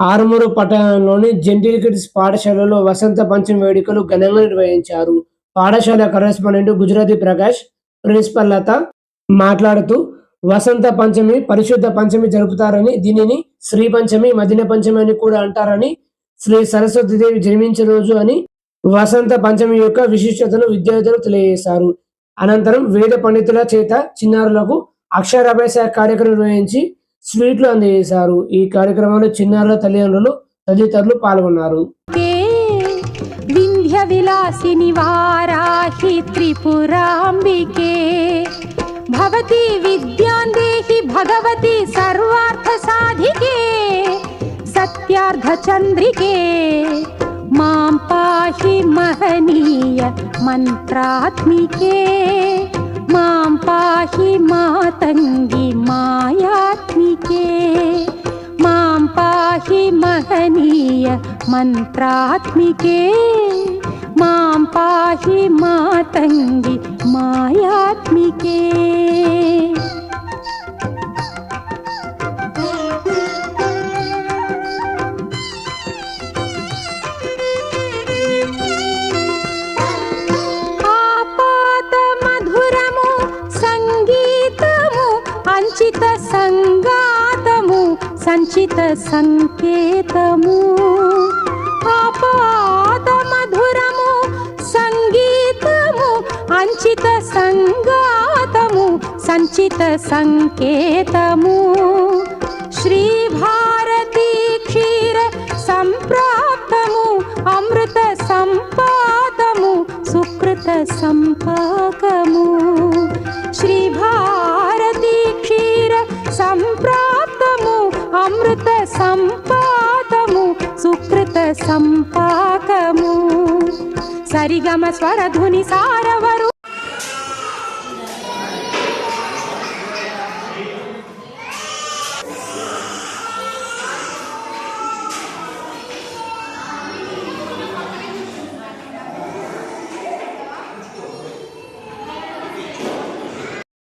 ఆరుమూరు పట్టణంలోని gentle kids పాఠశాలలో వసంత పంచమి వేడుకలు ఘనంగా నిర్వహించారు. పాఠశాల కరెస్పాండెంట్ గుజరాతీ ప్రకాష్ ప్రిన్సిపల్ లత మాట్లాడుతూ వసంత పంచమి పరిశుద్ధ పంచమి జరుపుతారని దీనిని శ్రీ పంచమి మదిన పంచమి అని కూడా అంటారని శ్రీ సరస్వతీదేవి జన్మించే రోజు అని వసంత పంచమి యొక్క విశిష్టతను విద్యార్థులు తెలియజేశారు. అనంతరం వేద పండితుల చేత చిన్నారులకు అక్షరాభ్యాస కార్యక్రమం నిర్వహించి స్వీట్లు అందజేశారు ఈ కార్యక్రమంలో చిన్నారుల తల్లిదండ్రులు తదితరులు పాల్గొన్నారు. వింధ్య విలాసి నివారాహి త్రిపురాంబికే. భవతి విద్యాం దేహి భగవతి సర్వార్థ సాధికే. సత్యార్థ చంద్రికే. మాం పాహి మహనీయ మంత్రాత్మికే. మాం పాహి మాతంగి మాయా मन्त्रात्मिके। मां पाहि मातङ्गि मायात्मिके। पापादमधुरमु सङ्गीतमुत సంచిత సంకేతము. ఆపాతమధురము సంగీతము అంచిత సంగాతము సంచిత సంకేతము. శ్రీ భారతీ క్షీర సంప్రాప్తము అమృత సంపాదము సుకృత సంపాకము. సంపాకము. సరిగమ స్వరధుని సారవరు.